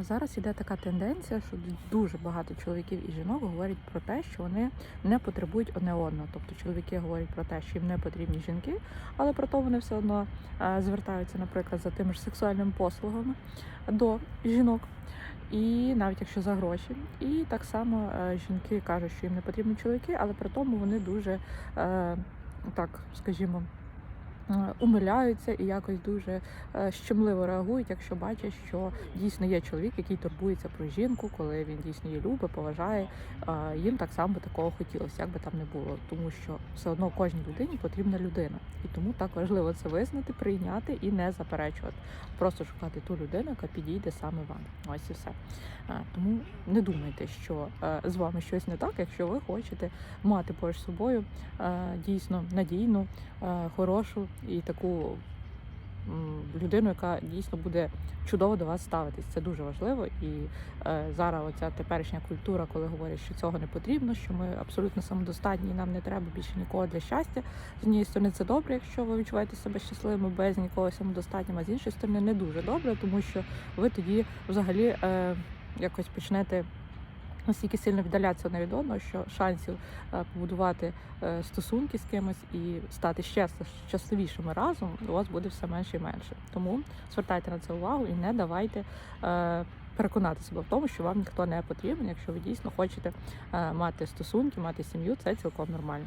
Зараз іде така тенденція, що дуже багато чоловіків і жінок говорять про те, що вони не потребують одне одного. Тобто чоловіки говорять про те, що їм не потрібні жінки, але при тому вони все одно звертаються, наприклад, за тими ж сексуальними послугами до жінок. І навіть якщо за гроші, і так само е, жінки кажуть, що їм не потрібні чоловіки, але при тому вони дуже е, так, скажімо, умиляються і якось дуже е, щемливо реагують, якщо бачать, що дійсно є чоловік, який турбується про жінку, коли він дійсно її любить, поважає. е, Їм так само би такого хотілося, як би там не було, тому що все одно кожній людині потрібна людина, і тому так важливо це визнати, прийняти і не заперечувати. Просто шукати ту людину, яка підійде саме вам. Ось і все. Е, Тому не думайте, що е, з вами щось не так, якщо ви хочете мати поруч собою е, дійсно надійну, е, хорошу і таку людину, яка дійсно буде чудово до вас ставитись. Це дуже важливо. І е, зараз оця теперішня культура, коли говорять, що цього не потрібно, що ми абсолютно самодостатні, і нам не треба більше нікого для щастя. З однієї сторони, це добре, якщо ви відчуваєте себе щасливими без нікого самодостатнім, а з іншої сторони, не дуже добре, тому що ви тоді взагалі е, якось почнете. Настільки сильно віддаляться одне від одного, що шансів е, побудувати е, стосунки з кимось і стати ще щасливішими разом у вас буде все менше і менше. Тому звертайте на це увагу і не давайте е, переконати себе в тому, що вам ніхто не потрібен. Якщо ви дійсно хочете мати стосунки, мати сім'ю, це цілком нормально.